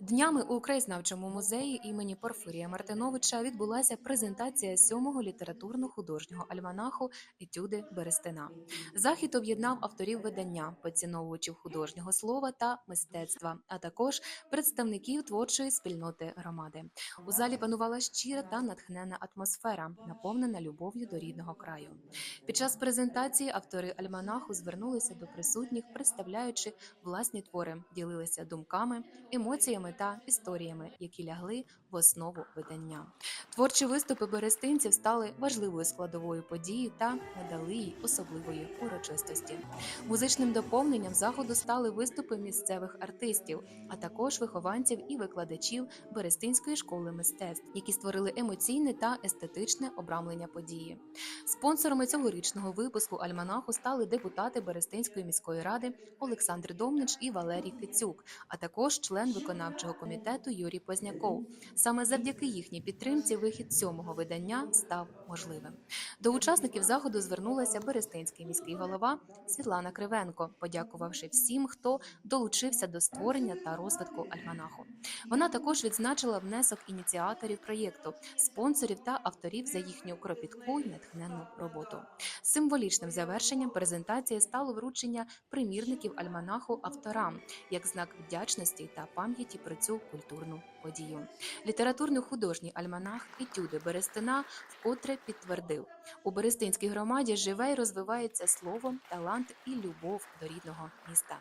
Днями у краєзнавчому музеї імені Порфирія Мартиновича відбулася презентація сьомого літературно-художнього альманаху Етюди Берестина. Захід об'єднав авторів видання, поціновувачів художнього слова та мистецтва, а також представників творчої спільноти громади. У залі панувала щира та натхненна атмосфера, наповнена любов'ю до рідного краю. Під час презентації автори альманаху звернулися до присутніх, представляючи власні твори, ділилися думками, емоціями та історіями, які лягли в основу видання. Творчі виступи берестинців стали важливою складовою події та надали їй особливої урочистості. Музичним доповненням заходу стали виступи місцевих артистів, а також вихованців і викладачів Берестинської школи мистецтв, які створили емоційне та естетичне обрамлення події. Спонсорами цьогорічного випуску альманаху стали депутати Берестинської міської ради Олександр Домнич і Валерій Кицюк, а також член виконавчого комітету Юрій Позняков. Саме завдяки їхній підтримці вихід сьомого видання став можливим. До учасників заходу звернулася Берестинський міський голова Світлана Кривенко, подякувавши всім, хто долучився до створення та розвитку альманаху. Вона також відзначила внесок ініціаторів проєкту, спонсорів та авторів за їхню кропітку й натхненну роботу. Символічним завершенням презентації стало вручення примірників альманаху авторам як знак вдячності та пам'яті про цю культурну подію. Літературно-художній альманах Етюди Берестина вкотре підтвердив: у Берестинській громаді живе і розвивається слово, талант і любов до рідного міста.